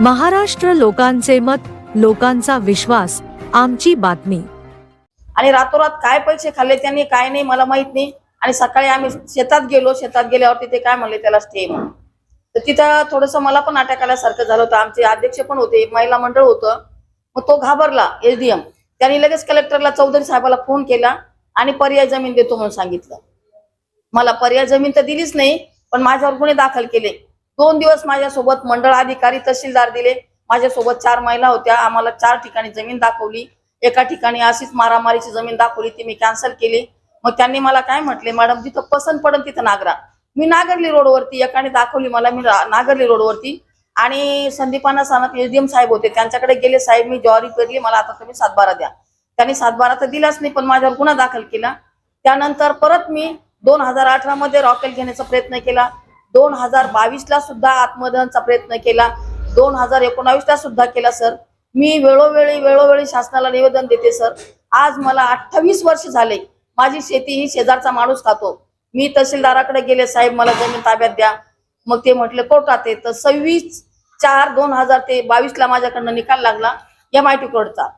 महाराष्ट्र लोकांचे मत लोकांचा विश्वास आमची बातमी. आणि रातोरात काय पैसे खाल्ले त्यांनी काय नाही मला माहीत नाही. आणि सकाळी आम्ही शेतात गेलो शेतात गेल्यावर तिथे काय म्हणले त्याला स्टे तर तिथं थोडस मला पण अटॅक आल्यासारखं झालं होतं. आमचे अध्यक्ष पण होते महिला मंडळ होतं. मग तो घाबरला एसडीएम. त्यांनी लगेच कलेक्टरला चौधरी साहेबाला फोन केला आणि पर्याय जमीन देतो म्हणून सांगितलं. मला पर्याय जमीन तर दिलीच नाही पण माझ्यावर गुन्हे दाखल केले. दोन दिवस माझ्यासोबत मंडळ अधिकारी तहसीलदार दिले. माझ्यासोबत चार महिला होत्या. आम्हाला चार ठिकाणी जमीन दाखवली. एका ठिकाणी अशीच मारामारीची जमीन दाखवली. ती मी कॅन्सल केली. मग त्यांनी मला काय म्हटले? मॅडम जिथं पसंत पडन तिथं नागरा. मी नागरली रोडवरती एकाने दाखवली मला. मी नागरली रोडवरती. आणि संदीपाना सानप एसडीएम साहेब होते. त्यांच्याकडे गेले. साहेब मी ज्वारी पेरली. मला आता तुम्ही सातबारा द्या. त्यांनी सातबारा तर दिलाच नाही पण माझ्यावर गुन्हा दाखल केला. त्यानंतर परत मी दोन हजार अठरा मध्ये रॉकेल घेण्याचा प्रयत्न केला. दोन हजार बावीस ला सुद्धा आत्मदहनचा प्रयत्न केला. दोन हजार एकोणावीसला सुद्धा केला सर. मी वेळोवेळी वेळोवेळी शासनाला निवेदन देते सर. आज मला अठ्ठावीस वर्ष झाले. माझी शेती ही शेजारचा माणूस खातो. मी तहसीलदाराकडे गेले साहेब मला जमीन ताब्यात द्या. मग ते म्हटले कोर्टात आहे. तर सव्वीस चार दोन हजार ते बावीस ला माझ्याकडनं निकाल लागला एम आय टी कोर्टचा.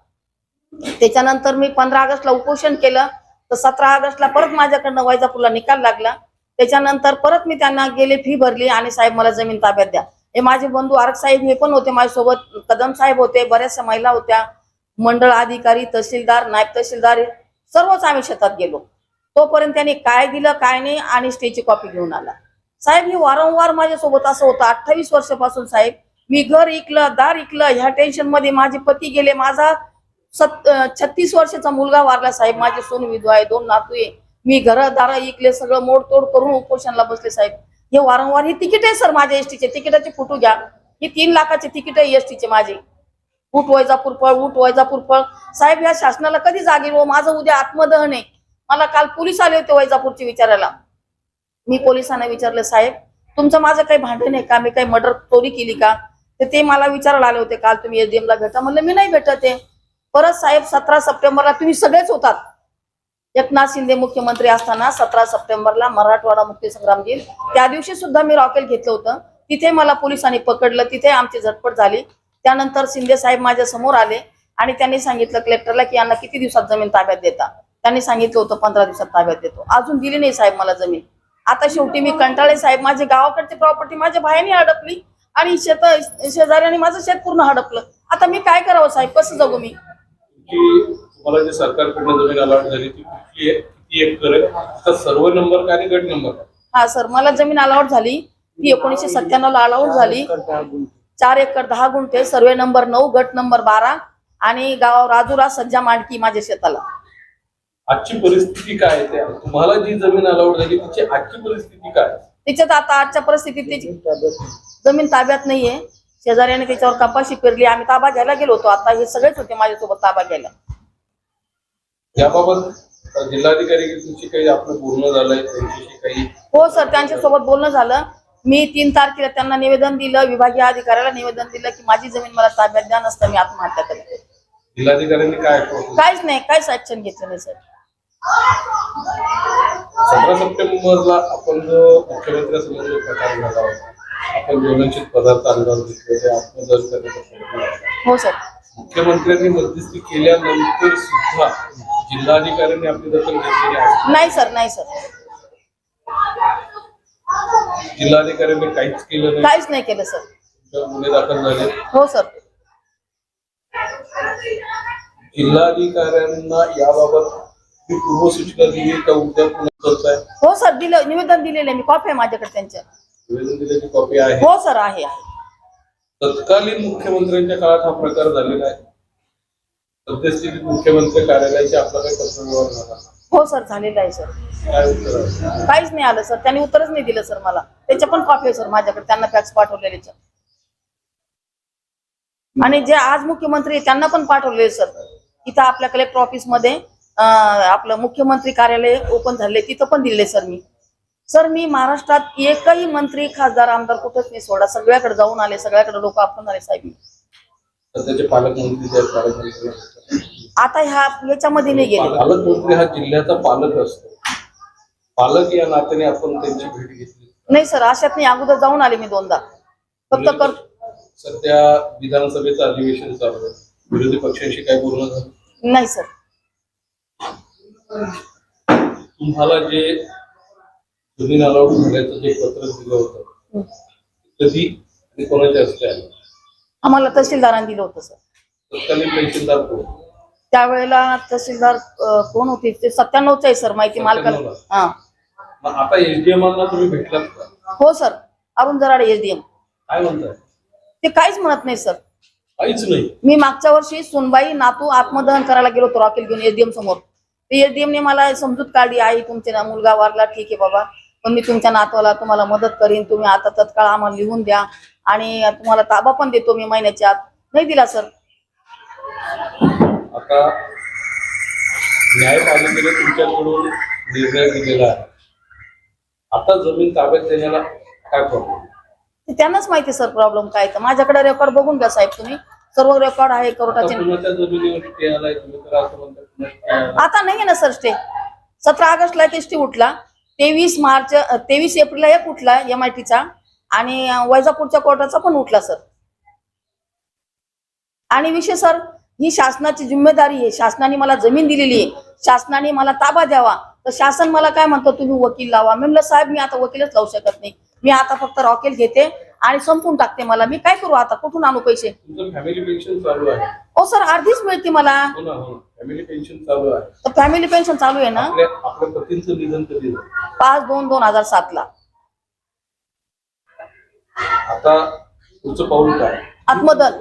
त्याच्यानंतर मी पंधरा ऑगस्टला उपोषण केलं. तर सतरा ऑगस्टला परत माझ्याकडनं वैजापूरला निकाल लागला. त्याच्यानंतर परत मी त्यांना गेले फी भरली आणि साहेब मला जमीन ताब्यात द्या. हे माझे बंधू आरक साहेब हे पण होते माझ्यासोबत. कदम साहेब होते बऱ्याचशा महिला होत्या. मंडळ अधिकारी तहसीलदार नायब तहसीलदार सर्वच आम्ही शेतात गेलो. तोपर्यंत त्यांनी काय दिलं काय नाही आणि स्टेची कॉपी घेऊन आला. साहेब हे वारंवार माझ्यासोबत असं होतं. अठ्ठावीस वर्षापासून साहेब मी घर इकलं दार इकलं ह्या टेन्शनमध्ये माझे पती गेले. माझा सत छत्तीस वर्षाचा मुलगा वारला साहेब. माझे सोन विधवा आहे दोन नातू आहे. मी घरदारा इकले सगळं मोडतोड करून उपोषणला बसले साहेब. हे वारंवार हे तिकीट आहे सर माझ्या एसटीचे तिकिटाचे फोटो घ्या. हे तीन लाखाचे तिकीट आहे एसटीचे माझे. उठ वैजापूर पळ उठ वैजापूर पळ. साहेब या शासनाला कधी जागेल व माझं उद्या आत्मदहन आहे. मला काल पोलीस आले होते वैजापूरचे विचारायला. मी पोलिसांना विचारलं साहेब तुमचं माझं काही भांडण आहे का? मी काही मर्डर चोरी केली का? तर ते मला विचारायला आले होते काल तुम्ही एसडीएमला भेटा. म्हणलं मी नाही भेटत आहे. परत साहेब सतरा सप्टेंबरला तुम्ही सगळेच होतात. एकनाथ शिंदे मुख्यमंत्री असताना सतरा सप्टेंबरला मराठवाडा मुक्तीसंग्राम दिन. त्या दिवशी सुद्धा मी रॉकेल घेतलं होतं. तिथे मला पोलिसांनी पकडलं. तिथे आमची झटपट झाली. त्यानंतर शिंदे साहेब माझ्यासमोर आले आणि त्यांनी सांगितलं कलेक्टरला की यांना किती दिवसात जमीन ताब्यात देता. त्यांनी सांगितलं होतं पंधरा दिवसात ताब्यात देतो. अजून दिली नाही साहेब मला जमीन. आता शेवटी मी कंटाळे साहेब माझे गावाकडची प्रॉपर्टी माझ्या भायाने हडपली आणि शेत शेजाऱ्याने माझं शेत पूर्ण हडपलं आता मी काय करावं साहेब? कसं जगू मी? तुम्हाला जे सरकारकडनं जमीन अलॉट झाली ती कुठली आहे? किती एकर आहे? त्याचा सर्व नंबर काय आणि गट नंबर काय? हा सर मला जमीन अलाउट झाली. ती एकोणीसशे सत्त्याण्णव ला अलाउट झाली. चार एकर दहा गुंठे सर्वे नंबर नऊ गट नंबर बारा आणि गाव राजुरा सज्जा मांडकी माझ्या शेताला. आजची परिस्थिती काय आहे त्या? तुम्हाला जी जमीन अलॉट झाली तिची आजची परिस्थिती काय आहे? त्याच्यात आता आजच्या परिस्थितीत त्याची जमीन ताब्यात नाहीये. शेजाऱ्याने त्याच्यावर कपाशी पेरली. आम्ही ताबा घ्यायला गेलो होतो. आता हे सगळेच होते माझ्यासोबत ताबा घ्यायला. याबाबत जिल्हाधिकारी काही आपलं बोलणं झालंय त्यांच्याशी काही हो सर त्यांच्यासोबत बोलणं झालं. मी तीन तारखेला त्यांना निवेदन दिलं विभागीय अधिकाऱ्याला निवेदन दिलं की माझी जमीन मला ताब्यात द्या नसतं मी आत्महत्या करते. जिल्हाधिकाऱ्यांनी काय काहीच नाही काहीच ऍक्शन घेतलं नाही सर. सतरा सप्टेंबरला आपण जो मुख्यमंत्र्यांसमोर जो प्रकार झाला होता आपण ज्वलनशील पदार्थ अंगावर घेतले ते आत्मदहन करण्याचा प्रयत्न. हो सर. मुख्यमंत्र्यांनी मध्यस्थी केल्यानंतर सुद्धा जिल्हाधिकाऱ्यांनी आपली दखल घेतलेली आहे. नाही सर नाही सर. जिल्हाधिकाऱ्यांनी काहीच केलं नाही? काहीच नाही केलं सर. गुन्हे दाखल झाले? हो सर. जिल्हाधिकाऱ्यांना याबाबत मी पूर्वसूचना दिली का उद्या पुन्हा करताय? हो सर दिलं निवेदन दिलेलं आहे. मी कॉपी आहे माझ्याकडे त्यांच्या. निवेदन दिल्याची कॉपी आहे? हो सर आहे आहे. तत्कालीन मुख्यमंत्र्यांच्या काळात हा प्रकार झालेला आहे. सद्यस्थितीत मुख्यमंत्री कार्यालयाचे आपला काही पत्रव्यवहार झाला हो सर झालेलं आहे सर. काय उत्तर आहे? काहीच नाही आलं सर. त्यांनी उत्तरच नाही दिलं सर मला. त्याच्या पण कॉपी आहे सर माझ्याकडे. त्यांना फॅक्स पाठवलेल्याच्या आणि जे आज मुख्यमंत्री आहे, त्यांना पण पाठवलेले सर. इथं आपल्या कलेक्टर ऑफिसमध्ये अं, आपलं मुख्यमंत्री कार्यालय ओपन झाले तिथं पण दिले सर मी. सर मी महाराष्ट्रात एकही मंत्री खासदार आमदार कुठंच नाही सोडा. सगळ्याकडे जाऊन आले सगळ्याकडे लोक आपण आले साहेब. मी. सध्याचे पालकमंत्री जे आहेत पालकमंत्री आता ह्या याच्यामध्ये नाही गेले. पालकमंत्री हा जिल्ह्याचा पालक असतो. पालक या नात्याने आपण त्यांची भेट घेतली. नाही सर अशात नाही अगोदर जाऊन आले मी दोनदा. फक्त कर सध्या विधानसभेचं अधिवेशन चालू आहे. विरोधी पक्षांशी काय बोलणं झालं? नाही सर. तुम्हाला जे जमीन अलाउड झाल्याचं जे पत्र दिलं होतं कधी आणि कोणाच्या हस्ते आलं? आम्हाला तहसीलदारांनी दिलं होतं सर. तत्कालीन तहसीलदार कोण? त्यावेळेला तहसीलदार अं, कोण होते? ते सत्त्याण्णवच आहे सर माहिती मालकाला 97 हा. मग आता एसडीएम ला तुम्ही भेटलात का? हो सर. अरुण जराडे एसडीएम काय म्हणताय? ते काहीच म्हणत नाही सर. काहीच नाही. मी मागच्या वर्षी सुनबाई नातू आत्मदहन करायला गेलो होतो रॉकेल घेऊन एसडीएम समोर. ते एसडीएम ने मला समजूत काढली आई तुमचे ना मुलगा वारला ठीक आहे बाबा. पण मी तुमच्या नातवाला तुम्हाला मदत करीन. तुम्ही आता तत्काळ आम्हाला लिहून द्या. आणि तुम्हाला ताबा पण देतो मी महिन्याच्या आत. नाही दिला सर. आता न्यायपालिकेने तुमच्याकडून निर्णय दिलेला आहे. आता जमीन ताब्यात देण्याला काय प्रॉब्लेम ते त्यांनाच माहिती सर प्रॉब्लेम काय तर. माझ्याकडे रेकॉर्ड बघून घ्या साहेब तुम्ही. सर्व रेकॉर्ड आहे आता कोर्टाचे. कुणाच्या जमिनीवर स्टे आलाय तुम्ही? तर असं म्हणता कुणा stay आलाय. आता नाहीये ना सर स्टे सतरा ऑगस्टला एक स्टे उठला. तेवीस मार्च तेवीस एप्रिलला एक उठला एम आय टीचा आणि वैजापूरच्या कोर्टाचा पण उठला सर. आणि विषय सर ही शासनाची जिम्मेदारी आहे. शासनाने मला जमीन दिलेली आहे. शासनाने मला ताबा द्यावा. तर शासन मला काय म्हणतं? तुम्ही वकील लावा. मी म्हणलं साहेब मी आता वकीलच लावू शकत नाही. मी आता फक्त रॉकेल घेते आणि संपून टाकते मला. मी काय करू आता? कुठून आणू पैसे? फॅमिली पेन्शन चालू आहे. हो सर अर्धीच मिळते मला. हो ना हो ना. फॅमिली पेन्शन चालू आहे. तर फॅमिली पेन्शन चालू आहे ना? आपल्या आपल्या पतींचं निधन कधी झालं? पाच दोन दोन हजार सात ला आता पुढचं पाऊल काय? आत्मदन